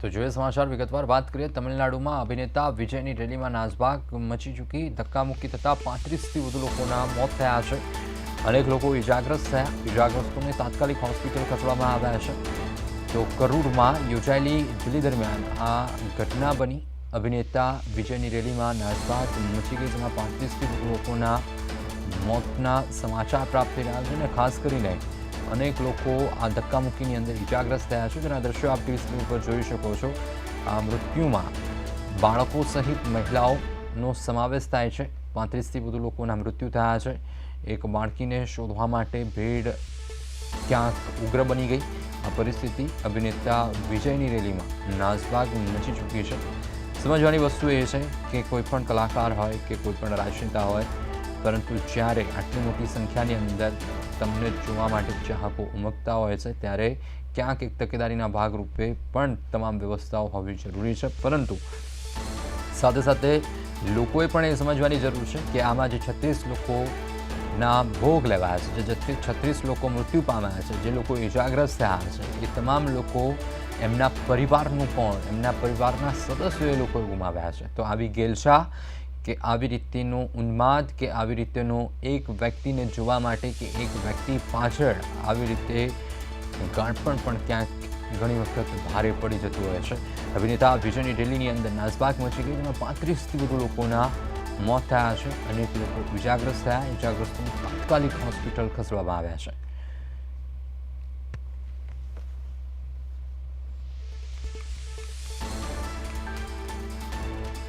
તો જોઈએ સમાચાર. વિગતવાર વાત કરીએ, તમિલનાડુમાં અભિનેતા વિજયની રેલીમાં નાસભાગ મચી ચૂકી ધક્કામુક્કી થતાં પાંત્રીસથી વધુ લોકોના મોત થયા છે. અનેક લોકો ઇજાગ્રસ્ત થયા. ઇજાગ્રસ્તોને તાત્કાલિક હોસ્પિટલ ખસેડવામાં આવ્યા છે. તો કરૂરમાં યોજાયેલી રેલી દરમિયાન આ ઘટના બની. અભિનેતા વિજયની રેલીમાં નાસભાગ મચી ગઈ, જેમાં પાંત્રીસથી વધુ લોકોના મોતના સમાચાર પ્રાપ્ત થઈ રહ્યા છે અને ખાસ કરીને અનેક લોકો આ ધક્કામુક્કીની અંદર ઇજાગ્રસ્ત થયા છે. તેના દ્રશ્યો આપ ટીવી સ્ક્રીન ઉપર જોઈ શકો છો. આ મૃત્યુમાં બાળકો સહિત મહિલાઓનો સમાવેશ થાય છે. પાંત્રીસથી વધુ લોકોના મૃત્યુ થયા છે. એક બાળકીને શોધવા માટે ભીડ ક્યાંક ઉગ્ર બની ગઈ. આ પરિસ્થિતિ અભિનેતા વિજયની રેલીમાં નાસભાગ મચી ચૂકી છે. સમજવાની વસ્તુ એ છે કે કોઈ પણ કલાકાર હોય કે કોઈ પણ રાજનેતા હોય, પરંતુ જ્યારે આટલી મોટી સંખ્યાની અંદર તમને જોવા માટે ચાહકો ઉમગતા હોય છે, ત્યારે ક્યાંક એક તકેદારીના ભાગરૂપે પણ તમામ વ્યવસ્થાઓ હોવી જરૂરી છે. પરંતુ સાથે સાથે લોકોએ પણ એ સમજવાની જરૂર છે કે આમાં જે છત્રીસ લોકોના ભોગ લેવાયા છે, જે છત્રીસ લોકો મૃત્યુ પામ્યા છે, જે લોકો ઇજાગ્રસ્ત થયા છે, એ તમામ લોકો એમના પરિવારનું પણ એમના પરિવારના સદસ્યો એ લોકોએ ગુમાવ્યા છે. તો આવી ગેલશા કે આવી રીતેનો ઉન્માદ કે આવી રીતેનો એક વ્યક્તિને જોવા માટે કે એક વ્યક્તિ પાછળ આવી રીતે ગાંઠપણ પણ ક્યાંક ઘણી વખત ભારે પડી જતું હોય છે. અભિનેતા વિજયની રેલીની અંદર નાસભાગ મચી ગઈ, જેમાં પાંત્રીસથી વધુ લોકોના મોત થયા છે. અનેક લોકો ઇજાગ્રસ્ત થયા, ઇજાગ્રસ્તોને તાત્કાલિક હોસ્પિટલ ખસેડવામાં આવ્યા છે.